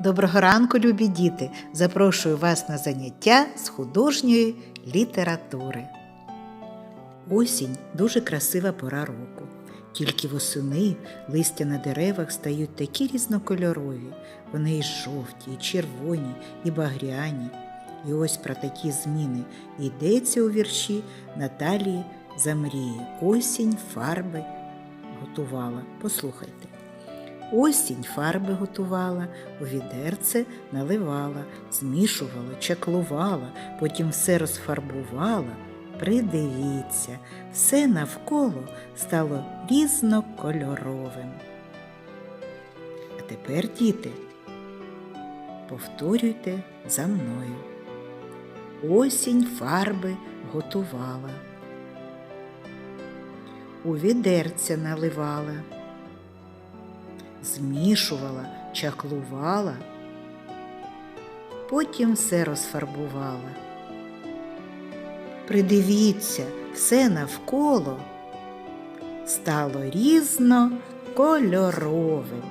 Доброго ранку, любі діти! Запрошую вас на заняття з художньої літератури. Осінь дуже красива пора року. Тільки восени листя на деревах стають такі різнокольорові. Вони і жовті, і червоні, і багряні. І ось про такі зміни йдеться у вірші Наталії Замрії. Осінь фарби готувала. Послухайте. Осінь фарби готувала, у відерце наливала, змішувала, чаклувала, потім все розфарбувала. Придивіться, все навколо стало різнокольоровим. А тепер, діти, повторюйте за мною. Осінь фарби готувала, у відерця наливала змішувала, чаклувала, потім все розфарбувала. Придивіться, все навколо стало різнокольоровим.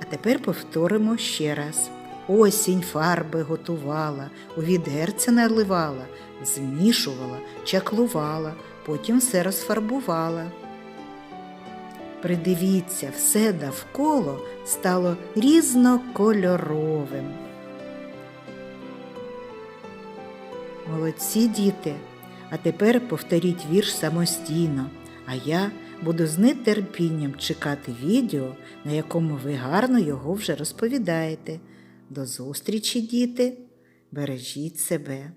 А тепер повторимо ще раз. Осінь фарби готувала, у відерце наливала, змішувала, чаклувала, потім все розфарбувала. Придивіться, все навколо стало різнокольоровим. Молодці діти, а тепер повторіть вірш самостійно, а я буду з нетерпінням чекати відео, на якому ви гарно його вже розповідаєте. До зустрічі, діти! Бережіть себе!